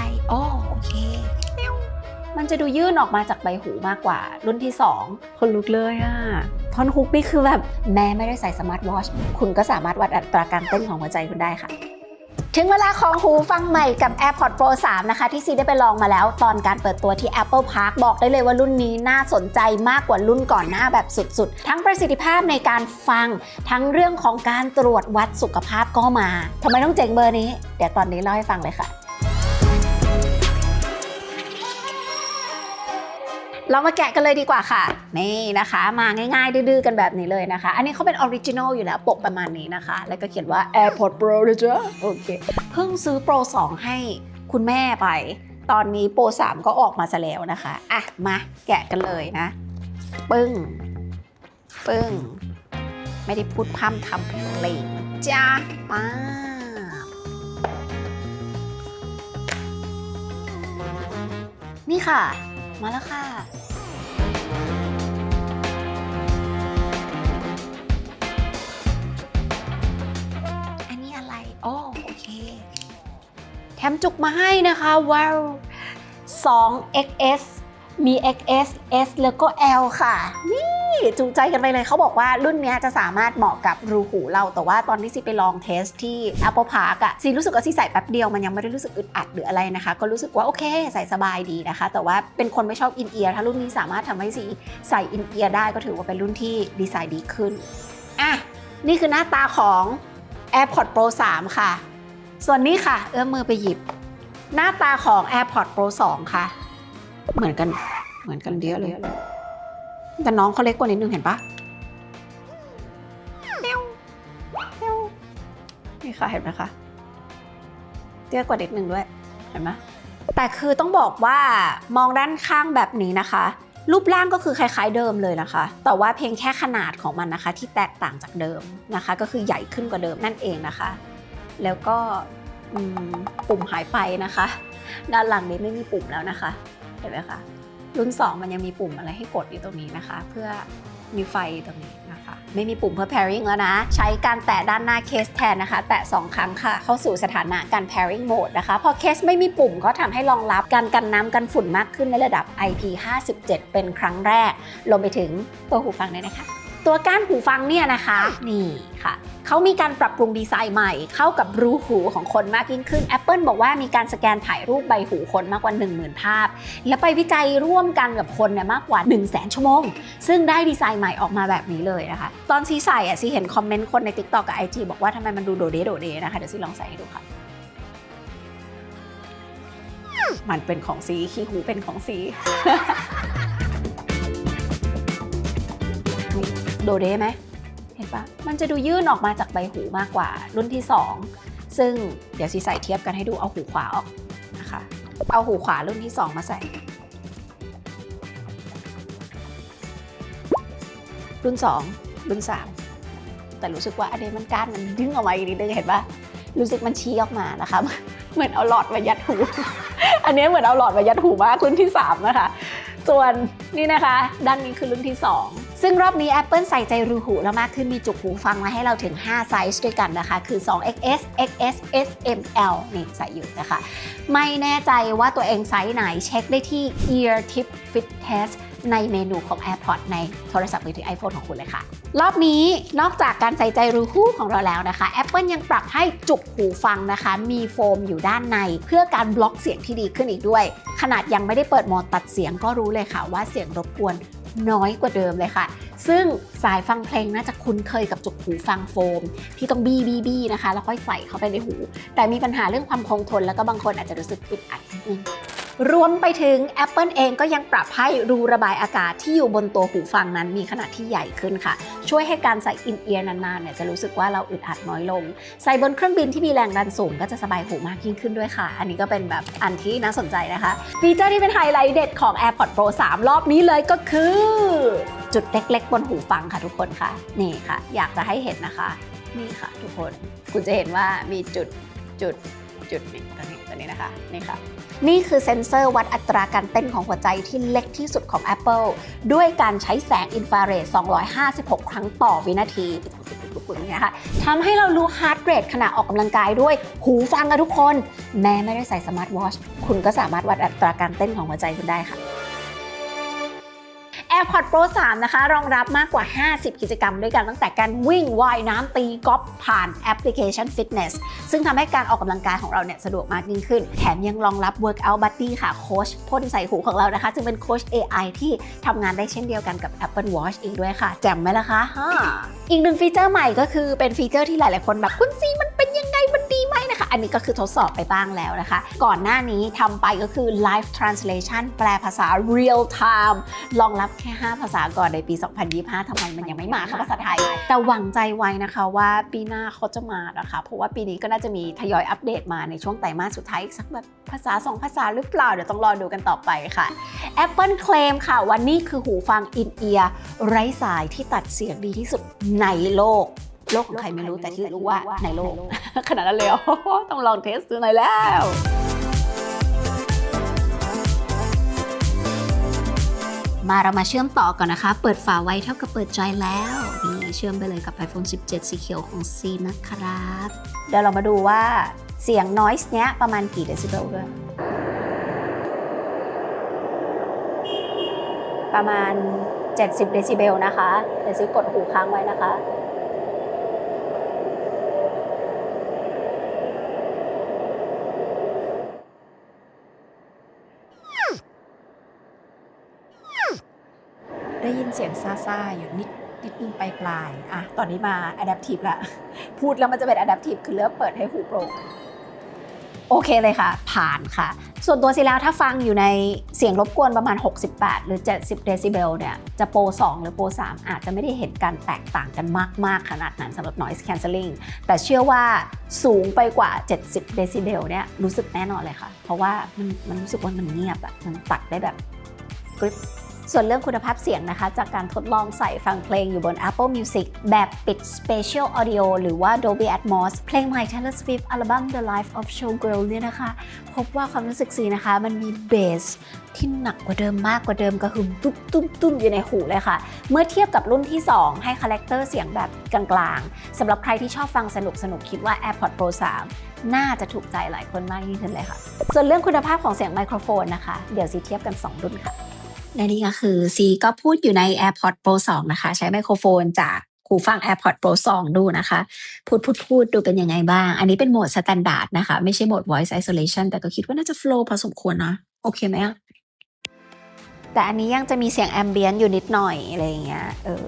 อะไรอ๋อโอเค มันจะดูยื่นออกมาจากใบหูมากกว่า รุ่นที่ 2 คนลุกเลยอะท่อนฮุกนี่คือแบบแม้ไม่ได้ใส่สมาร์ทวอชคุณก็สามารถวัดอัตราการเต้นของหัวใจคุณได้ค่ะถึงเวลาของหูฟังใหม่กับ AirPods Pro 3 นะคะ ที่ซีได้ไปลองมาแล้วตอนการเปิดตัวที่ Apple Park บอกได้เลยว่ารุ่นนี้น่าสนใจมากกว่ารุ่นก่อนหน้าแบบสุดๆ ทั้งประสิทธิภาพในการฟัง ทั้งเรื่องของการตรวจวัดสุขภาพก็มาทำไมต้องเจ๋งเบอร์นี้ เดี๋ยวตอนนี้เล่าให้ฟังเลยค่ะ เรามาแกะกันเลยดีกว่าค่ะ นี่นะคะ มาง่ายๆ ดื้อๆกันแบบนี้เลยนะคะ อันนี้เขาเป็นออริจินอลอยู่แล้ว ปกประมาณนี้นะคะ แล้วก็เขียนว่า AirPods Pro นะจ๊ะโอเค เพิ่งซื้อ Pro 2 ให้คุณแม่ไป ตอนนี้ Pro 3 ก็ออกมาซะแล้วนะคะ อะ มาแกะกันเลยนะ ปึ้ง ปึ้ง ไม่ได้พูดพร่ำทำเพลงจ้าป้านี่ค่ะ มาแล้วค่ะ แถมจุกมาให้นะคะว้าว 2 XS มี XS S แล้วก็ L ค่ะ นี่จูงใจกันไปเลยเขาบอกว่ารุ่นนี้จะสามารถเหมาะกับรูหูเรา แต่ว่าตอนที่ซีไปลองเทสที่ Apple Park อะซีรู้สึกว่าซีใส่แป๊บเดียวมันยังไม่ได้รู้สึกอึดอัดหรืออะไรนะคะ ก็รู้สึกว่าโอเคใส่สบายดีนะคะ แต่ว่าเป็นคนไม่ชอบอินเอียร์ถ้ารุ่นนี้สามารถทำให้ซีใส่อินเอียร์ได้ก็ถือว่าเป็นรุ่นที่ดีไซน์ดีขึ้นอะนี่คือหน้าตาของ AirPods Pro 3 ค่ะ ส่วนนี้ค่ะ เอื้อมมือไปหยิบ หน้าตาของ AirPods Pro 2 ค่ะ เหมือนกันเหมือนกันเยอะเลยแต่น้องเขาเล็กกว่านิดนึงเห็นปะนี่ค่ะเห็นไหมคะเตี้ยกว่านิดนึงด้วยเห็นไหมแต่คือต้องบอกว่ามองด้านข้างแบบนี้นะคะ รูปร่างก็คือคล้าย ๆ เดิมเลยนะคะ แต่ว่าเพียงแค่ขนาดของมันนะคะ ที่แตกต่างจากเดิมนะคะ ก็คือใหญ่ขึ้นกว่าเดิมนั่นเองนะคะ แล้วก็ปุ่มหายไปนะคะ ด้านหลังนี้ไม่มีปุ่มแล้วนะคะ เห็นไหมคะ รุ่น 2 มันยังมีปุ่มอะไรให้กดอยู่ตรงนี้นะคะ เพื่อมีไฟตรงนี้นะคะ ไม่มีปุ่มเพื่อ pairing แล้วนะ ใช้การแตะด้านหน้าเคสแทนนะคะ แตะ 2 ครั้งค่ะ เข้าสู่สถานะการ pairing mode นะคะ พอเคสไม่มีปุ่มก็ทำให้รองรับการกันน้ำกันฝุ่นมากขึ้นในระดับ IP57 เป็นครั้งแรกรวมไปถึงตัวหูฟังด้วยนะคะ ตัวก้านหูฟังเนี่ยนะคะ นี่ค่ะเขามีการปรับปรุงดีไซน์ใหม่ เข้ากับรูหูของคนมากยิ่งขึ้น Apple บอกว่ามีการสแกนถ่ายรูปใบหูคนมากกว่า 10,000 ภาพ และไปวิจัยร่วมกันกับคนเนี่ยมากกว่า 1 0 0 0 0แชั่วโมง ซึ่งได้ดีไซน์ใหม่ออกมาแบบนี้เลยนะคะ ตอนซีใส่อะซีเห็นคอมเมนต์คนใน TikTok กับ IG บอกว่าทำไมมันดูโดเดโดเดนะคะ เดี๋ยวซีลองใส่ให้ดูค่ะมันเป็นของซีขี้หูเป็นของซี ดเดไหมเห็นปะมันจะดูยื่นออกมาจากใบหูมากกว่ารุ่นที่ 2 ซึ่งเดี๋ยวซีใส่เทียบกันให้ดูเอาหูขวาออกนะคะ เอาหูขวารุ่นที่ 2 มาใส่ รุ่น 2 รุ่น 3 แต่รู้สึกว่าอันนี้มันก้านมันดึงออกมาอีกนิดนึงเห็นปะรู้สึกมันชี้ออกมานะคะ เหมือนเอาหลอดมายัดหู อันนี้เหมือนเอาหลอดมายัดหูมากรุ่นที่ 3 นะคะ ส่วนนี่นะคะ ด้านนี้คือรุ่นที่ 2 ซึ่งรอบนี้ Apple ใส่ใจรูหูแล้วมากขึ้นมีจุกหูฟังมาให้เราถึง 5 ไซส์ด้วยกันนะคะ คือ 2XS XS S M L นี่ใส่อยู่นะคะ ไม่แน่ใจว่าตัวเองไซส์ไหนเช็คได้ที่ Ear Tip Fit Test ในเมนูของ AirPods ในโทรศัพท์มือถือ iPhone ของคุณเลยค่ะ รอบนี้นอกจากการใส่ใจรูหูของเราแล้วนะคะ Apple ยังปรับให้จุกหูฟังนะคะ มีโฟมอยู่ด้านใน เพื่อการบล็อกเสียงที่ดีขึ้นอีกด้วย ขนาดยังไม่ได้เปิดโหมดตัดเสียงก็รู้เลยค่ะว่าเสียงรบกวน น้อยกว่าเดิมเลยค่ะ ซึ่งสายฟังเพลงน่าจะคุ้นเคยกับจุกหูฟังโฟม ที่ต้องบี้บี้บี้นะคะ แล้วค่อยใส่เข้าไปในหู แต่มีปัญหาเรื่องความคงทนแล้วก็บางคนอาจจะรู้สึกอึดอัดนิดนึง รวมไปถึง Apple เองก็ยังปรับให้รูระบายอากาศที่อยู่บนตัวหูฟังนั้นมีขนาดที่ใหญ่ขึ้นค่ะ ช่วยให้การใส่อินเอียร์นานๆเนี่ยจะรู้สึกว่าเราอึดอัดน้อยลง ใส่บนเครื่องบินที่มีแรงดันสูงก็จะสบายหูมากยิ่งขึ้นด้วยค่ะ อันนี้ก็เป็นแบบอันที่น่าสนใจนะคะ ฟีเจอร์ที่เป็นไฮไลท์เด็ดของ AirPods Pro 3 รอบนี้เลยก็คือ จุดเล็กๆ บนหูฟังค่ะทุกคนค่ะ นี่ค่ะ อยากจะให้เห็นนะคะ นี่ค่ะ ทุกคน คุณจะเห็นว่ามีจุดจุดจุดนี่ตัวนี้ตัวนี้นะคะ นี่ค่ะ นี่คือเซ็นเซอร์วัดอัตราการเต้นของหัวใจที่เล็กที่สุดของ Apple ด้วยการใช้แสงอินฟราเรด 256 ครั้งต่อวินาทีอย่างเงี้ยค่ะทำให้เรารู้ฮาร์ดเรทขณะออกกำลังกายด้วยหูฟังอะทุกคน แม้ไม่ได้ใส่สมาร์ทวอชคุณก็สามารถวัดอัตราการเต้นของหัวใจคุณได้ค่ะ AirPods Pro 3 นะคะ รองรับมากกว่า 50 กิจกรรมด้วยกัน ตั้งแต่การวิ่งว่ายน้ำตีกอล์ฟผ่านแอปพลิเคชัน Fitness ซึ่งทำให้การออกกำลังกายของเราเนี่ยสะดวกมากยิ่งขึ้น แถมยังรองรับ Workout Buddy ค่ะโค้ชพ่นใส่หูของเรานะคะซึ่งเป็นโค้ช AI ที่ทำงานได้เช่นเดียวกันกับ Apple Watch อีกด้วยค่ะ แจ่มไหมล่ะคะฮ่าอีกหนึ่งฟีเจอร์ใหม่ก็คือเป็นฟีเจอร์ที่หลาย ๆ คนแบบคุณซีมันเป็นยังไงมันดีไหมนะคะ อันนี้ก็คือทดสอบไปบ้างแล้วนะคะ ก่อนหน้านี้ทำไปก็คือ Live Translation แปลภาษา Real Time รองรับแค่ 5 ภาษาก่อนในปี 2025ทำไมมันยังไม่มาคะภาษาไทย แต่หวังใจไว้นะคะว่าปีหน้าเขาจะมานะคะ เพราะว่าปีนี้ก็น่าจะมีทยอยอัปเดตมาในช่วงไตรมาสสุดท้ายอีกสักแบบภาษา 2 ภาษาหรือเปล่า เดี๋ยวต้องรอดูกันต่อไปค่ะ Apple เคลมค่ะว่านี่คือหูฟังอินเอียร์ไร้สายที่ตัดเสียงดีที่สุดในโลก โลกของใครไม่รู้แต่ที่รู้ว่าในโลก ขนาดนั้นเลยเหรอต้องลองเทสดูหน่อยแล้วมาเรามาเชื่อมต่อก่อนนะคะ เปิดฝาไว้เท่ากับเปิดใจแล้ว นี่เชื่อมไปเลยกับ iPhone 17 สีเขียวของซีนะครับ เดี๋ยวเรามาดูว่าเสียง noise เนี้ยประมาณกี่เดซิเบลด้วยประมาณ 70 เดซิเบลนะคะ เดี๋ยวซิกดหูค้างไว้นะคะ ได้ยินเสียงซ่าอยู่นิดนิดนึงปลายอะ ตอนนี้มา Adaptive ละ พูดแล้วมันจะเป็น Adaptive คือเลือกเปิดให้หูโปร่งโอเคเลยค่ะ ผ่านค่ะ ส่วนตัวสิแล้วถ้าฟังอยู่ในเสียงรบกวนประมาณ 68 หรือ 70 เดซิเบลเนี่ย จะโปร 2 หรือโปร 3 อาจจะไม่ได้เห็นการแตกต่างกันมาก ๆ ขนาดนั้นสำหรับ noise cancelling แต่เชื่อว่าสูงไปกว่า 70 เดซิเบลเนี่ยรู้สึกแน่นอนเลยค่ะ เพราะว่ามันมันรู้สึกว่ามันเงียบอะมันตัดได้แบบกริบ ส่วนเรื่องคุณภาพเสียงนะคะ จากการทดลองใส่ฟังเพลงอยู่บน Apple Music แบบปิด Spatial Audio หรือว่า Dolby Atmos เพลงใหม่ Taylor Swift อัลบั้ม The Life of Showgirl เนี่ยนะคะ พบว่าความรู้สึกสีนะคะ มันมีเบสที่หนักกว่าเดิมมากกว่าเดิมก็คือตุ้มตุ้มตุ้มอยู่ในหูเลยค่ะ เมื่อเทียบกับรุ่นที่ 2 ให้คาแรคเตอร์เสียงแบบกลางๆสำหรับใครที่ชอบฟังสนุกสนุกๆคิดว่า AirPods Pro 3 น่าจะถูกใจหลายคนมากยิ่งขึ้นเลยค่ะ ส่วนเรื่องคุณภาพของเสียงไมโครโฟนนะคะ เดี๋ยวซีเทียบกัน 2 รุ่นค่ะ และนี่ก็คือซีก็พูดอยู่ใน AirPods Pro 2 นะคะ ใช้ไมโครโฟนจากหูฟัง AirPods Pro 2 ดูนะคะ พูดพูดพูดดูเป็นยังไงบ้าง อันนี้เป็นโหมดสแตนดาร์ดนะคะ ไม่ใช่โหมด Voice Isolation แต่ก็คิดว่าน่าจะ flow พอสมควรนะโอเคไหมอะแต่อันนี้ยังจะมีเสียงแอมเบียนอยู่นิดหน่อยอะไรอย่างเงี้ยเออ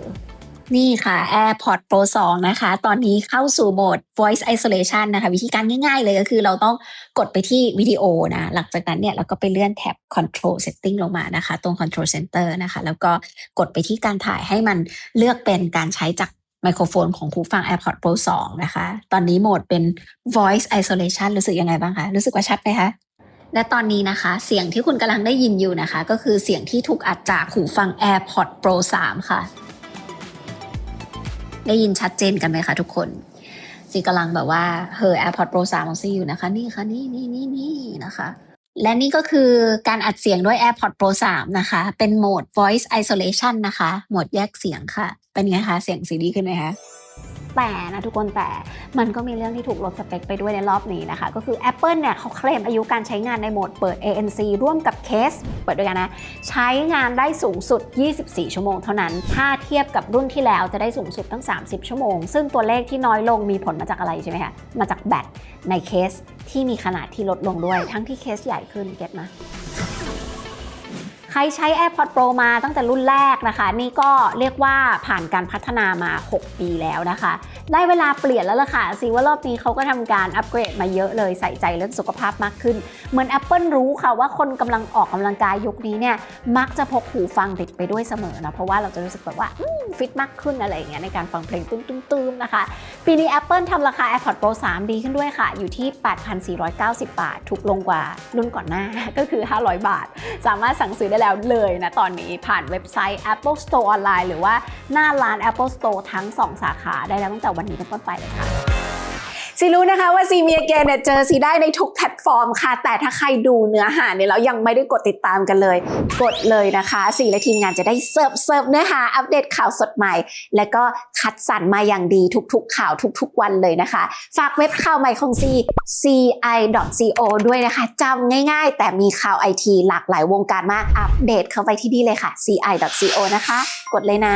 นี่ค่ะ AirPods Pro 2 นะคะ ตอนนี้เข้าสู่โหมด Voice Isolation นะคะ วิธีการง่ายๆเลยก็คือเราต้องกดไปที่วิดีโอนะ หลังจากนั้นเนี่ยเราก็ไปเลื่อนแท็บ Control Setting ลงมานะคะ ตรง Control Center นะคะ แล้วก็กดไปที่การถ่ายให้มันเลือกเป็นการใช้จากไมโครโฟนของหูฟัง AirPods Pro 2 นะคะ ตอนนี้โหมดเป็น Voice Isolation รู้สึกยังไงบ้างคะ รู้สึกว่าชัดไหมคะและตอนนี้นะคะ เสียงที่คุณกำลังได้ยินอยู่นะคะ ก็คือเสียงที่ถูกอัดจากหูฟัง AirPods Pro 3 ค่ะ ได้ยินชัดเจนกันไหมคะทุกคนซีกำลังแบบว่าเฮอ AirPods Pro 3ของซีอยู่นะคะ นี่ค่ะนี่นี่นี่นี่นะคะ และนี่ก็คือการอัดเสียงด้วย AirPods Pro 3 นะคะ เป็นโหมด Voice Isolation นะคะ โหมดแยกเสียงค่ะ เป็นไงคะเสียงซีดีขึ้นไหมคะแต่นะทุกคนแต่มันก็มีเรื่องที่ถูกลดสเปคไปด้วยในรอบนี้นะคะ ก็คือ Apple เนี่ยเขาเคลมอายุการใช้งานในโหมดเปิด ANC ร่วมกับเคส เปิดด้วยกันนะ ใช้งานได้สูงสุด 24 ชั่วโมงเท่านั้น ถ้า ทียบกับรุ่นที่แล้วจะได้สูงสุดตั้ง 30 ชั่วโมง ซึ่งตัวเลขที่น้อยลงมีผลมาจากอะไรใช่ไหมคะมาจากแบตในเคสที่มีขนาดที่ลดลงด้วย ทั้งที่เคสใหญ่ขึ้นเก็ตนะ ใครใช้ AirPods Pro มาตั้งแต่รุ่นแรกนะคะ นี่ก็เรียกว่าผ่านการพัฒนามา 6 ปีแล้วนะคะ ได้เวลาเปลี่ยนแล้วล่ะค่ะซีว่ารอบนี้เขาก็ทำการอัปเกรดมาเยอะเลยใส่ใจเรื่องสุขภาพมากขึ้น เหมือน Apple รู้ค่ะว่าคนกำลังออกกำลังกายยุคนี้เนี่ยมักจะพกหูฟังติดไปด้วยเสมอนะเพราะว่าเราจะรู้สึกแบบว่าฟิตมากขึ้นอะไรอย่างเงี้ยในการฟังเพลงตุ้มๆๆนะคะ ปีนี้ Apple ทำราคา AirPods Pro 3 ดีขึ้นด้วยค่ะ อยู่ที่ 8,490 บาท ถูกลงกว่ารุ่นก่อนหน้าก็คือ 500 บาท สามารถสั่งซื้อได้แล้วเลยนะตอนนี้ผ่านเว็บไซต์ Apple Store ออนไลน์หรือว่าหน้าร้าน Apple Store ทั้ง 2 สาขาได้แล้วตั้งแต่วันนี้เป็นต้นไปเลยค่ะ ซีรู้นะคะว่าซีเมียเกนเนี่ยเจอซีได้ในทุกแพลตฟอร์มค่ะ แต่ถ้าใครดูเนื้อหาเนี่ยแล้วยังไม่ได้กดติดตามกันเลย กดเลยนะคะซีและทีมงานจะได้เสิร์ฟเสิร์ฟเนื้อหาอัปเดตข่าวสดใหม่ และก็คัดสรรมาอย่างดีทุกๆ ข่าวทุกๆ วันเลยนะคะ ฝากเว็บข่าวใหม่ของซี ci.co ด้วยนะคะจำง่ายๆ แต่มีข่าวไอทีหลากหลายวงการมากอัปเดตเข้าไปที่นี่เลยค่ะ ci.co นะคะ กดเลยนะ